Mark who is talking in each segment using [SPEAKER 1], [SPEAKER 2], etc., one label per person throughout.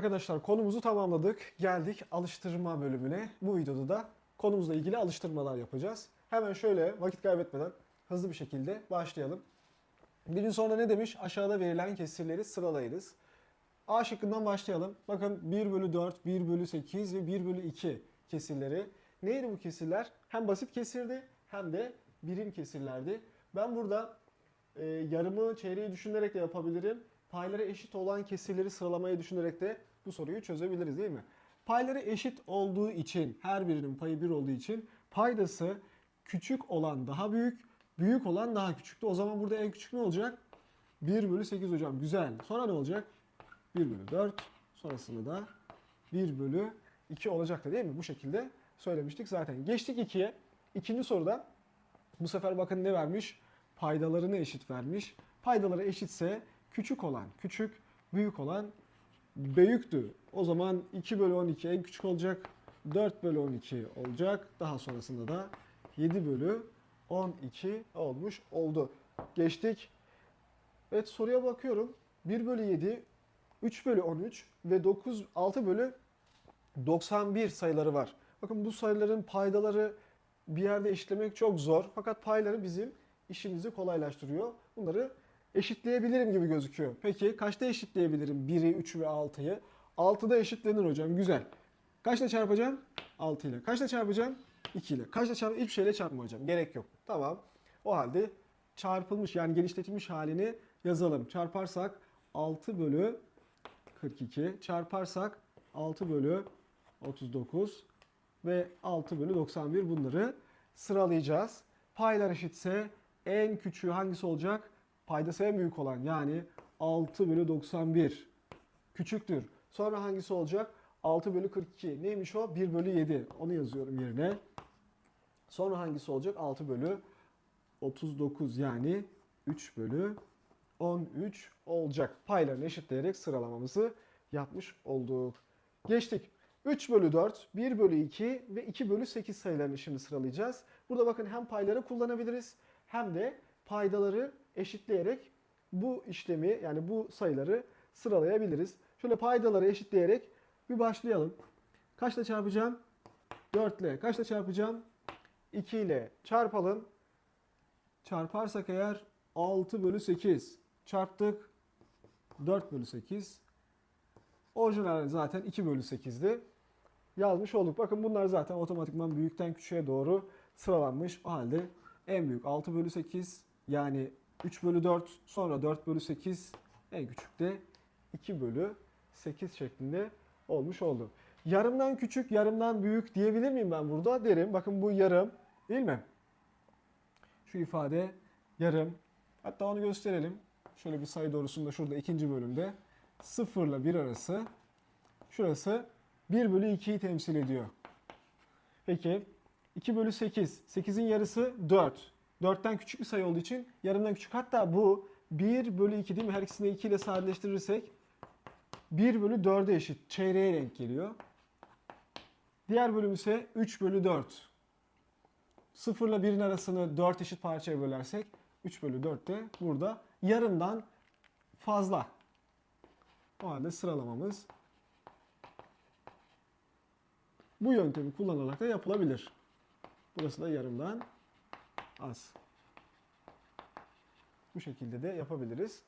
[SPEAKER 1] arkadaşlar konumuzu tamamladık. Geldik alıştırma bölümüne. Bu videoda da konumuzla ilgili alıştırmalar yapacağız. Hemen şöyle vakit kaybetmeden hızlı bir şekilde başlayalım. Birinci sonra ne demiş? Aşağıda verilen kesirleri sıralayınız. A şıkkından başlayalım. Bakın 1 bölü 4, 1 bölü 8 ve 1 bölü 2 kesirleri. Neydi bu kesirler? Hem basit kesirdi hem de birim kesirlerdi. Ben burada e, yarımı çeyreği düşünerek de yapabilirim. Payları eşit olan kesirleri sıralamayı düşünerek de bu soruyu çözebiliriz değil mi? Payları eşit olduğu için, her birinin payı 1 olduğu için paydası küçük olan daha büyük, büyük olan daha küçüktü. O zaman burada en küçük ne olacak? 1 bölü 8 hocam. Güzel. Sonra ne olacak? 1 bölü 4. Sonrasında da 1 bölü 2 olacaktı değil mi? Bu şekilde söylemiştik zaten. Geçtik 2'ye. İkinci soruda bu sefer bakın ne vermiş? Paydalarını eşit vermiş. Paydaları eşitse küçük olan küçük, büyük olan büyüktü. O zaman 2 bölü 12 en küçük olacak. 4 bölü 12 olacak. Daha sonrasında da 7 bölü 12 olmuş oldu. Geçtik. Evet soruya bakıyorum. 1 bölü 7, 3 bölü 13 ve 9, 6 bölü 91 sayıları var. Bakın bu sayıların paydaları bir yerde eşitlemek çok zor. Fakat payları bizim işimizi kolaylaştırıyor. Bunları eşitleyebilirim gibi gözüküyor. Peki kaçta eşitleyebilirim 1'i, 3'ü ve 6'yı? 6'da eşitlenir hocam. Güzel. Kaçla çarpacağım? 6 ile. Kaçla çarpacağım? 2 ile. Kaçla çarp? Hiçbir şeyle çarpma hocam. Gerek yok. Tamam. O halde çarpılmış yani genişletilmiş halini yazalım. Çarparsak 6 bölü 42 çarparsak 6 bölü 39 ve 6 bölü 91 bunları sıralayacağız. Paylar eşitse en küçüğü hangisi olacak? Paydası en büyük olan yani 6 bölü 91 küçüktür. Sonra hangisi olacak? 6 bölü 42. Neymiş o? 1 bölü 7. Onu yazıyorum yerine. Sonra hangisi olacak? 6 bölü 39 yani 3 bölü 13 olacak. Paylarını eşitleyerek sıralamamızı yapmış olduk. Geçtik. 3 bölü 4, 1 bölü 2 ve 2 bölü 8 sayılarını şimdi sıralayacağız. Burada bakın hem payları kullanabiliriz hem de paydaları eşitleyerek bu işlemi yani bu sayıları sıralayabiliriz. Şöyle paydaları eşitleyerek bir başlayalım. Kaçla çarpacağım? 4 ile. Kaçla çarpacağım? 2 ile. Çarpalım. Çarparsak eğer 6 bölü 8 çarptık 4 bölü 8 orijinal zaten 2 bölü 8'di. Yazmış olduk. Bakın bunlar zaten otomatikman büyükten küçüğe doğru sıralanmış. O halde en büyük 6 bölü 8 yani 3 bölü 4 sonra 4 bölü 8 en küçük de 2 bölü 8 şeklinde olmuş oldu. Yarımdan küçük, yarımdan büyük diyebilir miyim ben burada? Derim. Bakın bu yarım değil mi? Şu ifade yarım. Hatta onu gösterelim. Şöyle bir sayı doğrusunda şurada ikinci bölümde 0 ile 1 arası şurası 1 bölü 2'yi temsil ediyor. Peki 2 bölü 8. 8'in yarısı 4. 4'ten küçük bir sayı olduğu için yarımdan küçük. Hatta bu 1 bölü 2 değil mi? Her ikisini 2 ile sadeleştirirsek 1 bölü 4'e eşit. Çeyreğe denk geliyor. Diğer bölüm ise 3 bölü 4. 0 ile 1'in arasını 4 eşit parçaya bölersek 3 bölü 4 de burada yarımdan fazla. O halde sıralamamız bu yöntemi kullanarak da yapılabilir. Burası da yarımdan az. Bu şekilde de yapabiliriz.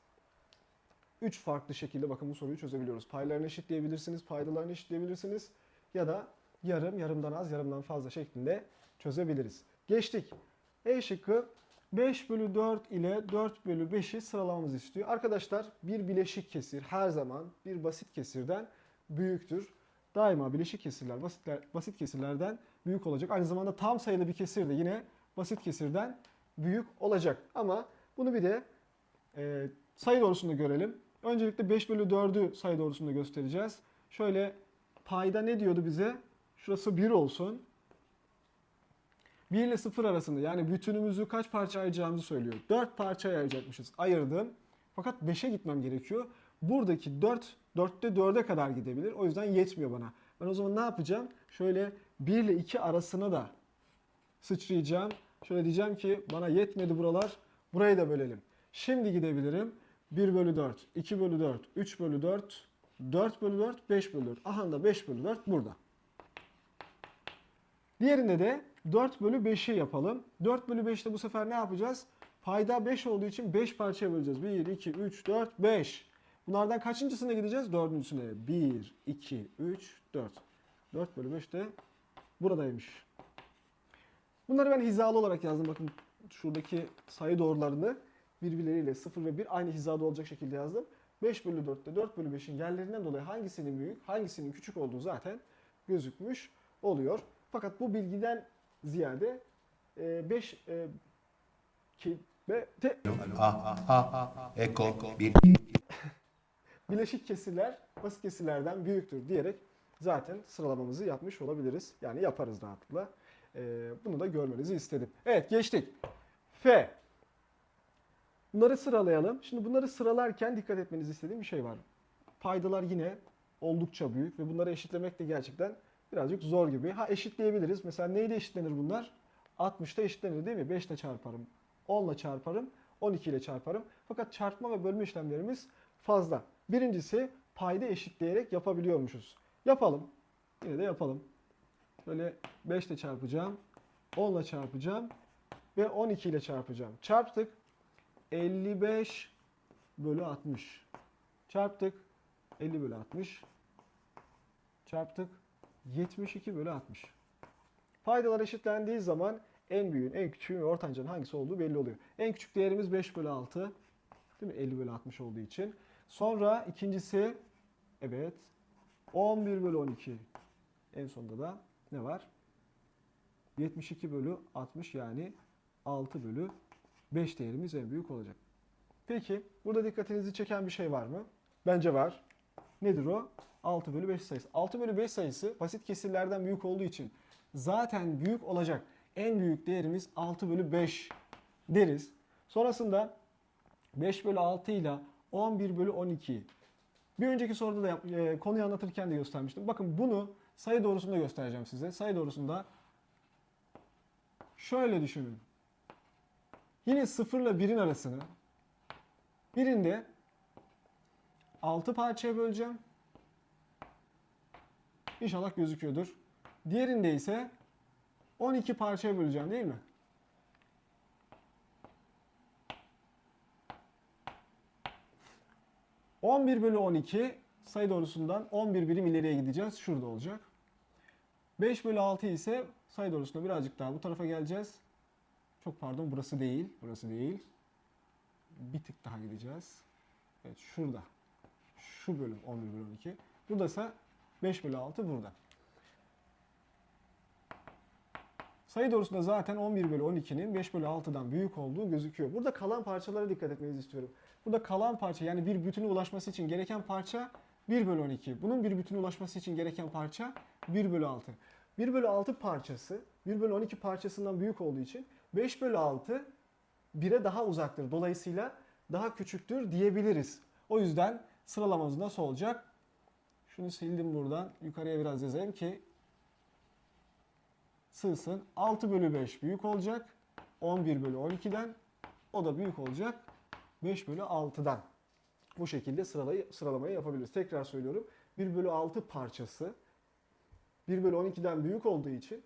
[SPEAKER 1] Üç farklı şekilde bakın bu soruyu çözebiliyoruz. Paylarını eşitleyebilirsiniz, paydalarını eşitleyebilirsiniz ya da yarım, yarımdan az, yarımdan fazla şeklinde çözebiliriz. Geçtik. E şıkkı 5 bölü 4 ile 4 bölü 5'i sıralamamızı istiyor. Arkadaşlar bir bileşik kesir her zaman bir basit kesirden büyüktür. Daima bileşik kesirler basitler, basit kesirlerden büyük olacak. Aynı zamanda tam sayılı bir kesir de yine basit kesirden büyük olacak. Ama bunu bir de e, sayı doğrusunda görelim. Öncelikle 5 bölü 4'ü sayı doğrusunda göstereceğiz. Şöyle payda ne diyordu bize? Şurası 1 olsun. 1 ile 0 arasında yani bütünümüzü kaç parça ayıracağımızı söylüyor. 4 parçaya ayıracakmışız. Ayırdım. Fakat 5'e gitmem gerekiyor. Buradaki 4, 4'te 4'e kadar gidebilir. O yüzden yetmiyor bana. Ben o zaman ne yapacağım? Şöyle 1 ile 2 arasına da sıçrayacağım. Şöyle diyeceğim ki bana yetmedi buralar. Burayı da bölelim. Şimdi gidebilirim. 1 bölü 4, 2 bölü 4, 3 bölü 4, 4 bölü 4, 5 bölü 4. Aha da 5 bölü 4 burada. Diğerinde de 4 bölü 5'i yapalım. 4 bölü 5'te bu sefer ne yapacağız? Payda 5 olduğu için 5 parçaya böleceğiz. 1, 2, 3, 4, 5. Bunlardan kaçıncısına gideceğiz? Dördüncüsüne. 1, 2, 3, 4. 4 bölü 5 de buradaymış. Bunları ben hizalı olarak yazdım. Bakın şuradaki sayı doğrularını birbirleriyle 0 ve 1 aynı hizada olacak şekilde yazdım. 5 bölü 4'te 4 bölü 5'in yerlerinden dolayı hangisinin büyük, hangisinin küçük olduğu zaten gözükmüş oluyor. Fakat bu bilgiden ziyade 5 ki ve te,
[SPEAKER 2] A, A, A, Eko, bir,
[SPEAKER 1] bileşik kesirler basit kesirlerden büyüktür diyerek zaten sıralamamızı yapmış olabiliriz. Yani yaparız rahatlıkla. Ee, bunu da görmenizi istedim. Evet geçtik. F. Bunları sıralayalım. Şimdi bunları sıralarken dikkat etmenizi istediğim bir şey var. Paydalar yine oldukça büyük ve bunları eşitlemek de gerçekten birazcık zor gibi. Ha eşitleyebiliriz. Mesela neyle eşitlenir bunlar? 60'ta eşitlenir değil mi? 5 ile çarparım. 10 ile çarparım. 12 ile çarparım. Fakat çarpma ve bölme işlemlerimiz fazla. Birincisi payda eşitleyerek yapabiliyormuşuz. Yapalım. Yine de yapalım. Böyle 5 ile çarpacağım. 10 ile çarpacağım. Ve 12 ile çarpacağım. Çarptık. 55 bölü 60. Çarptık. 50 bölü 60. Çarptık. 72 bölü 60. Paydalar eşitlendiği zaman en büyüğün, en küçüğün ve ortancanın hangisi olduğu belli oluyor. En küçük değerimiz 5 bölü 6. Değil mi? 50 bölü 60 olduğu için. Sonra ikincisi evet 11 bölü 12. En sonunda da ne var? 72 bölü 60 yani 6 bölü 5 değerimiz en büyük olacak. Peki burada dikkatinizi çeken bir şey var mı? Bence var. Nedir o? 6 bölü 5 sayısı. 6 bölü 5 sayısı basit kesirlerden büyük olduğu için zaten büyük olacak. En büyük değerimiz 6 bölü 5 deriz. Sonrasında 5 bölü 6 ile 11 bölü 12. Bir önceki soruda da yap- e, konuyu anlatırken de göstermiştim. Bakın bunu sayı doğrusunda göstereceğim size. Sayı doğrusunda şöyle düşünün. Yine 0 ile 1'in arasını birinde 6 parçaya böleceğim. İnşallah gözüküyordur. Diğerinde ise 12 parçaya böleceğim değil mi? ...11 bölü 12 sayı doğrusundan 11 birim ileriye gideceğiz. Şurada olacak. 5 bölü 6 ise sayı doğrusunda birazcık daha bu tarafa geleceğiz. Çok pardon burası değil. Burası değil. Bir tık daha gideceğiz. Evet şurada. Şu bölüm 11 bölü 12. Burada ise 5 bölü 6 burada. Sayı doğrusunda zaten 11 bölü 12'nin 5 bölü 6'dan büyük olduğu gözüküyor. Burada kalan parçalara dikkat etmenizi istiyorum. Burada kalan parça yani bir bütüne ulaşması için gereken parça 1 bölü 12. Bunun bir bütüne ulaşması için gereken parça 1 bölü 6. 1 bölü 6 parçası 1 bölü 12 parçasından büyük olduğu için 5 bölü 6 1'e daha uzaktır. Dolayısıyla daha küçüktür diyebiliriz. O yüzden sıralamamız nasıl olacak? Şunu sildim buradan. Yukarıya biraz yazayım ki sığsın. 6 bölü 5 büyük olacak. 11 bölü 12'den. O da büyük olacak. 5 bölü 6'dan. Bu şekilde sıralayı, sıralamayı yapabiliriz. Tekrar söylüyorum. 1 bölü 6 parçası 1 bölü 12'den büyük olduğu için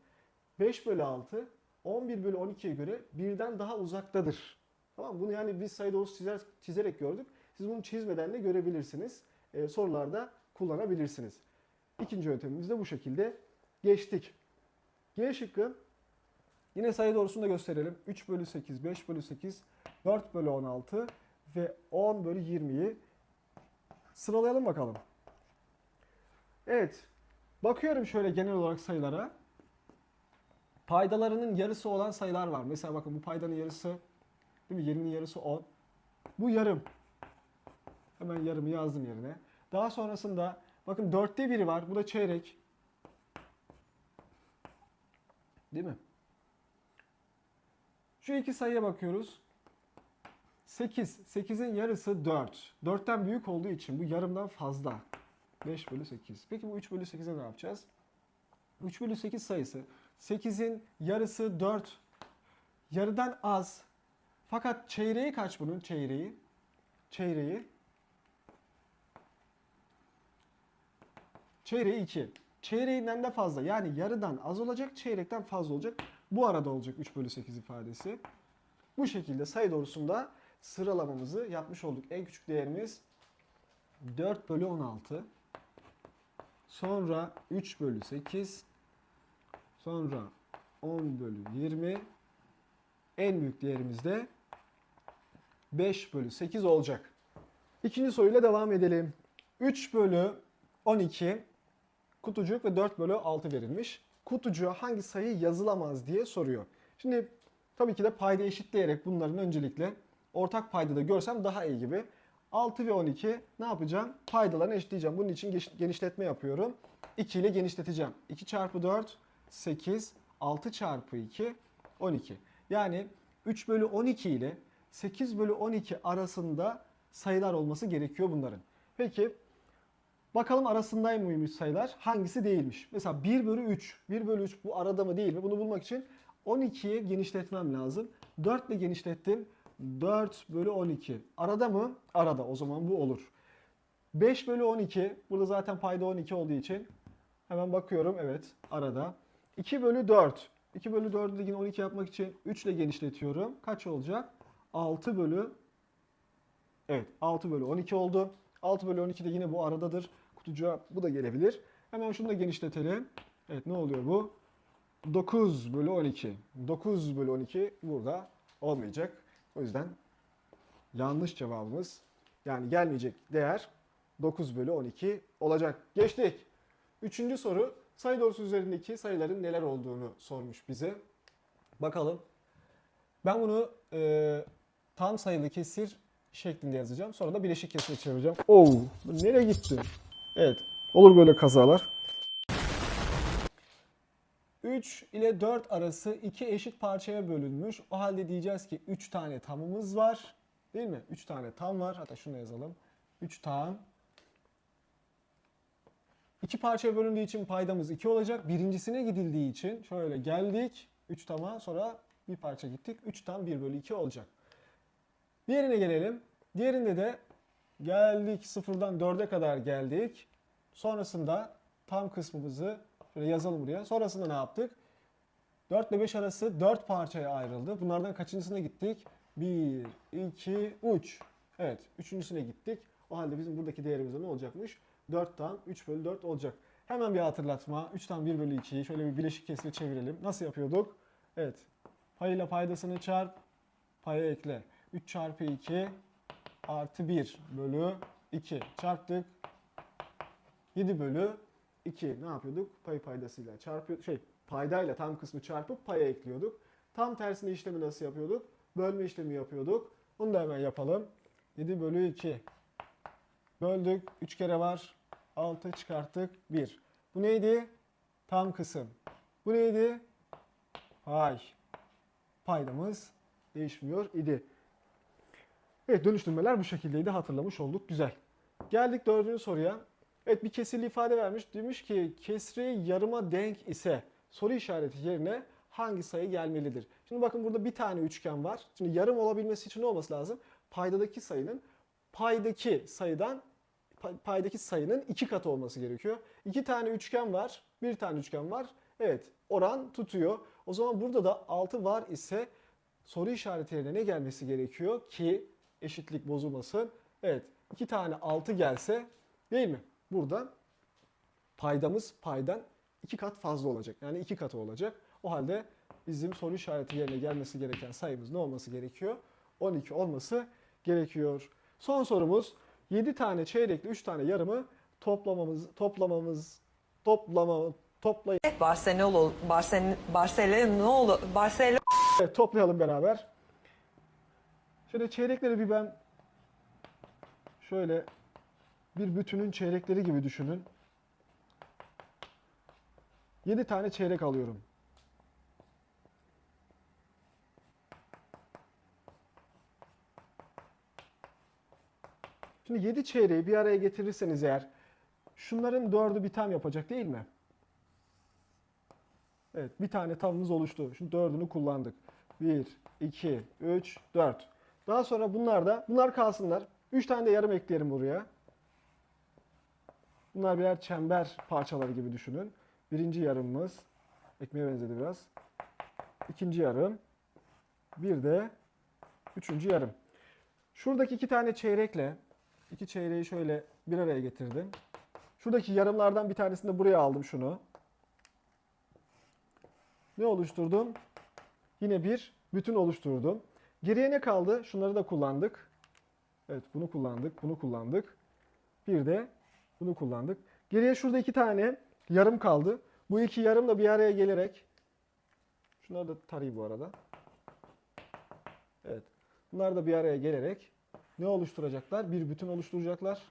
[SPEAKER 1] 5 bölü 6 11 bölü 12'ye göre birden daha uzaktadır. Tamam? Bunu yani biz sayı doğrusu çizer, çizerek gördük. Siz bunu çizmeden de görebilirsiniz. Ee, sorularda kullanabilirsiniz. İkinci yöntemimiz de bu şekilde geçtik. G şıkkı yine sayı doğrusunu da gösterelim. 3 bölü 8, 5 bölü 8, 4 bölü 16 ve 10 bölü 20'yi sıralayalım bakalım. Evet. Bakıyorum şöyle genel olarak sayılara. Paydalarının yarısı olan sayılar var. Mesela bakın bu paydanın yarısı değil mi? 20'nin yarısı 10. Bu yarım. Hemen yarımı yazdım yerine. Daha sonrasında bakın dörtte biri var. Bu da çeyrek. Değil mi? Şu iki sayıya bakıyoruz. 8. 8'in yarısı 4. 4'ten büyük olduğu için bu yarımdan fazla. 5 bölü 8. Peki bu 3 bölü 8'e ne yapacağız? 3 bölü 8 sayısı 8'in yarısı 4. Yarıdan az. Fakat çeyreği kaç bunun? Çeyreği. Çeyreği Çeyreği 2. Çeyreğinden de fazla yani yarıdan az olacak, çeyrekten fazla olacak. Bu arada olacak 3 bölü 8 ifadesi. Bu şekilde sayı doğrusunda sıralamamızı yapmış olduk. En küçük değerimiz 4 bölü 16. Sonra 3 bölü 8. Sonra 10 bölü 20. En büyük değerimiz de 5 bölü 8 olacak. İkinci soruyla devam edelim. 3 bölü 12 kutucuk ve 4 bölü 6 verilmiş. Kutucuğa hangi sayı yazılamaz diye soruyor. Şimdi tabii ki de payda eşitleyerek bunların öncelikle ortak paydada görsem daha iyi gibi. 6 ve 12 ne yapacağım? Paydalarını eşitleyeceğim. Bunun için genişletme yapıyorum. 2 ile genişleteceğim. 2 çarpı 4 8 6 çarpı 2 12. Yani 3 bölü 12 ile 8 bölü 12 arasında sayılar olması gerekiyor bunların. Peki bakalım arasındayım mıymış sayılar? Hangisi değilmiş? Mesela 1 bölü 3. 1 bölü 3 bu arada mı değil mi? Bunu bulmak için 12'ye genişletmem lazım. 4 ile genişlettim. 4 bölü 12. Arada mı? Arada. O zaman bu olur. 5 bölü 12. Burada zaten payda 12 olduğu için hemen bakıyorum. Evet arada. 2 bölü 4. 2 bölü 4'ü de yine 12 yapmak için 3 ile genişletiyorum. Kaç olacak? 6 bölü Evet 6 bölü 12 oldu. 6 bölü 12 de yine bu aradadır. Kutucuğa bu da gelebilir. Hemen şunu da genişletelim. Evet ne oluyor bu? 9 bölü 12. 9 bölü 12 burada olmayacak. O yüzden yanlış cevabımız yani gelmeyecek değer 9 bölü 12 olacak. Geçtik. Üçüncü soru sayı doğrusu üzerindeki sayıların neler olduğunu sormuş bize. Bakalım. Ben bunu e, tam sayılı kesir şeklinde yazacağım. Sonra da bileşik kesire çevireceğim. Oo, nereye gitti? Evet, olur böyle kazalar. 3 ile 4 arası iki eşit parçaya bölünmüş. O halde diyeceğiz ki 3 tane tamımız var. Değil mi? 3 tane tam var. Hatta şunu yazalım. 3 tam. İki parçaya bölündüğü için paydamız 2 olacak. Birincisine gidildiği için şöyle geldik. 3 tama sonra bir parça gittik. 3 tam 1 bölü 2 olacak. Diğerine gelelim. Diğerinde de geldik sıfırdan 4'e kadar geldik. Sonrasında tam kısmımızı şöyle yazalım buraya. Sonrasında ne yaptık? 4 ile 5 arası 4 parçaya ayrıldı. Bunlardan kaçıncısına gittik? 1, 2, 3. Evet, üçüncüsüne gittik. O halde bizim buradaki değerimiz de ne olacakmış? 4 tam 3 bölü 4 olacak. Hemen bir hatırlatma. 3 tam 1 bölü 2'yi şöyle bir bileşik kesire çevirelim. Nasıl yapıyorduk? Evet. Payıyla paydasını çarp, paya ekle. 3 çarpı 2 artı 1 bölü 2 çarptık. 7 bölü 2 ne yapıyorduk? Payı paydasıyla çarpıyor şey paydayla tam kısmı çarpıp paya ekliyorduk. Tam tersine işlemi nasıl yapıyorduk? Bölme işlemi yapıyorduk. Bunu da hemen yapalım. 7 bölü 2. Böldük. 3 kere var. 6 çıkarttık. 1. Bu neydi? Tam kısım. Bu neydi? Pay. Paydamız değişmiyor idi. Evet dönüştürmeler bu şekildeydi hatırlamış olduk. Güzel. Geldik dördüncü soruya. Evet bir kesirli ifade vermiş. Demiş ki kesri yarıma denk ise soru işareti yerine hangi sayı gelmelidir? Şimdi bakın burada bir tane üçgen var. Şimdi yarım olabilmesi için ne olması lazım? Paydadaki sayının paydaki sayıdan pay- paydaki sayının iki katı olması gerekiyor. İki tane üçgen var. Bir tane üçgen var. Evet oran tutuyor. O zaman burada da 6 var ise soru işareti yerine ne gelmesi gerekiyor ki eşitlik bozulmasın? Evet iki tane 6 gelse değil mi? Burada paydamız paydan iki kat fazla olacak. Yani iki katı olacak. O halde bizim soru işareti yerine gelmesi gereken sayımız ne olması gerekiyor? 12 olması gerekiyor. Son sorumuz 7 tane çeyrekli 3 tane yarımı toplamamız toplamamız toplama toplayın.
[SPEAKER 3] Barcelona Barcelona Barcelona Barcelona
[SPEAKER 1] Evet, toplayalım beraber. Şöyle çeyrekleri bir ben şöyle bir bütünün çeyrekleri gibi düşünün. 7 tane çeyrek alıyorum. Şimdi 7 çeyreği bir araya getirirseniz eğer şunların dördü bir tam yapacak değil mi? Evet bir tane tamımız oluştu. Şimdi dördünü kullandık. 1, 2, 3, 4. Daha sonra bunlar da bunlar kalsınlar. 3 tane de yarım ekleyelim buraya. Bunlar birer çember parçaları gibi düşünün. Birinci yarımımız ekmeğe benzedi biraz. İkinci yarım. Bir de üçüncü yarım. Şuradaki iki tane çeyrekle iki çeyreği şöyle bir araya getirdim. Şuradaki yarımlardan bir tanesini de buraya aldım şunu. Ne oluşturdum? Yine bir bütün oluşturdum. Geriye ne kaldı? Şunları da kullandık. Evet bunu kullandık, bunu kullandık. Bir de bunu kullandık. Geriye şurada iki tane yarım kaldı. Bu iki yarım da bir araya gelerek şunları da tarayayım bu arada. Evet. Bunlar da bir araya gelerek ne oluşturacaklar? Bir bütün oluşturacaklar.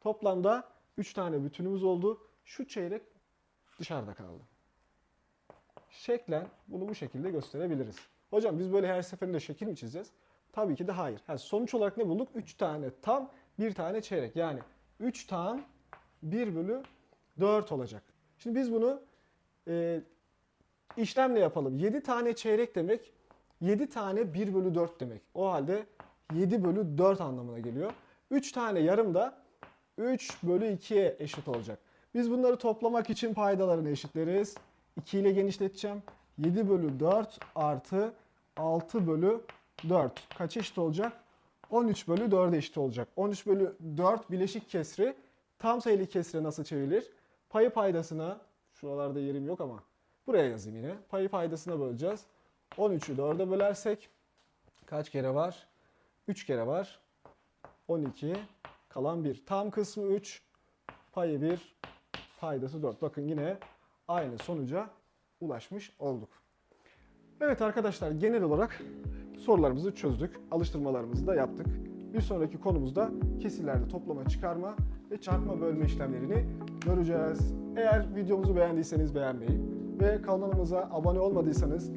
[SPEAKER 1] Toplamda 3 tane bütünümüz oldu. Şu çeyrek dışarıda kaldı. Şeklen bunu bu şekilde gösterebiliriz. Hocam biz böyle her seferinde şekil mi çizeceğiz? Tabii ki de hayır. Ha, sonuç olarak ne bulduk? 3 tane tam, bir tane çeyrek. Yani 3 tam 1 bölü 4 olacak. Şimdi biz bunu e, işlemle yapalım. 7 tane çeyrek demek 7 tane 1 bölü 4 demek. O halde 7 bölü 4 anlamına geliyor. 3 tane yarım da 3 bölü 2'ye eşit olacak. Biz bunları toplamak için paydalarını eşitleriz. 2 ile genişleteceğim. 7 bölü 4 artı 6 bölü 4. Kaç eşit olacak? 13 bölü 4'e eşit olacak. 13 bölü 4 bileşik kesri tam sayılı kesre nasıl çevrilir? Payı paydasına, şuralarda yerim yok ama buraya yazayım yine. Payı paydasına böleceğiz. 13'ü 4'e bölersek kaç kere var? 3 kere var. 12 kalan 1. Tam kısmı 3, payı 1, paydası 4. Bakın yine aynı sonuca ulaşmış olduk. Evet arkadaşlar genel olarak sorularımızı çözdük. Alıştırmalarımızı da yaptık. Bir sonraki konumuzda kesirlerde toplama, çıkarma ve çarpma bölme işlemlerini göreceğiz. Eğer videomuzu beğendiyseniz beğenmeyi ve kanalımıza abone olmadıysanız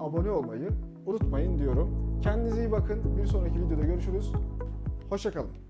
[SPEAKER 1] abone olmayı unutmayın diyorum. Kendinize iyi bakın. Bir sonraki videoda görüşürüz. Hoşçakalın.